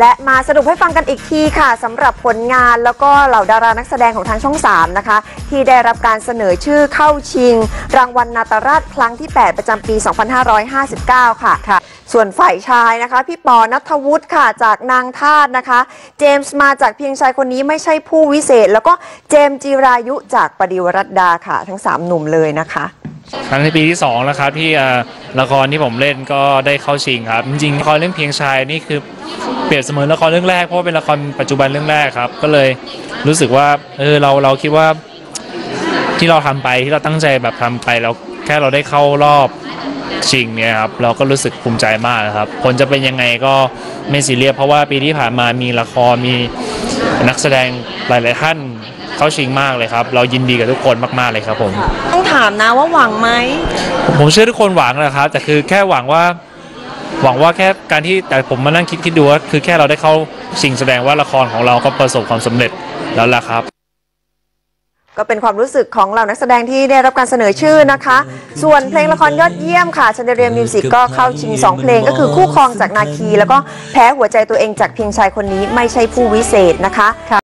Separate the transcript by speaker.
Speaker 1: และมาสรุปให้ฟังกันอีกทีค่ะสำหรับผลงานแล้วก็เหล่าดารานักแสดงของทางช่อง 3 นะคะ ที่ได้รับการเสนอชื่อเข้าชิง รางวัลนาตราชครั้งที่ 8 ประจำปี 2559 ค่ะค่ะส่วนฝ่ายชายนะคะ พี่ปอนัทวุฒิค่ะจากนางทาตนะคะ เจมส์มาจากเพียงชายคนนี้ไม่ใช่ผู้วิเศษ แล้วก็เจมส์จีรายุจากปดิวรัตดาค่ะ ทั้ง 3 หนุ่มเลยนะคะ
Speaker 2: ครั้งในปีที่ 2 แล้วครับที่ ละครที่ผมเล่นก็ได้เข้าชิงครับจริงๆละครเรื่องเพียงชายนี่คือเปรียบเสมือนละครเรื่องแรกเพราะว่าเป็นละครปัจจุบันเรื่องแรกครับ ก็เลยรู้สึกว่าเออเราเราคิดว่าที่เราทำไปที่เราตั้งใจแบบทำไปแล้วแค่เราได้เข้ารอบชิงเนี่ยครับเราก็รู้สึกภูมิใจมากนะครับผลจะเป็นยังไงก็ไม่ซีเรียสเพราะว่าปีที่ผ่านมามีละครมีนักแสดงหลาย ๆ ท่านเข้าชิงมากเลยครับ เรายินดีกับทุกคนมาก ๆ เลยครับผม
Speaker 1: ต้องถามนะว่าหวังไหม
Speaker 2: ผมเชื่อทุกคนหวังนะครับ แต่คือแค่หวังว่า หวังว่าแค่การที่แต่ผมมานั่งคิดคิดดูว่าคือแค่เราได้เข้าสิ่งแสดงว่าละครของเราก็ประสบความสำเร็จแล้วล่ะครับ
Speaker 1: ก็เป็นความรู้สึกของเหล่านักแสดงที่ได้รับการเสนอชื่อนะคะ ส่วนเพลงละครยอดเยี่ยมค่ะชันเดเรียมิวสิกก็เข้าชิง 2 เพลงก็คือคู่ครองจากนาคี แล้วก็แพ้หัวใจตัวเองจากเพียงชายคนนี้ไม่ใช่ผู้วิเศษนะคะ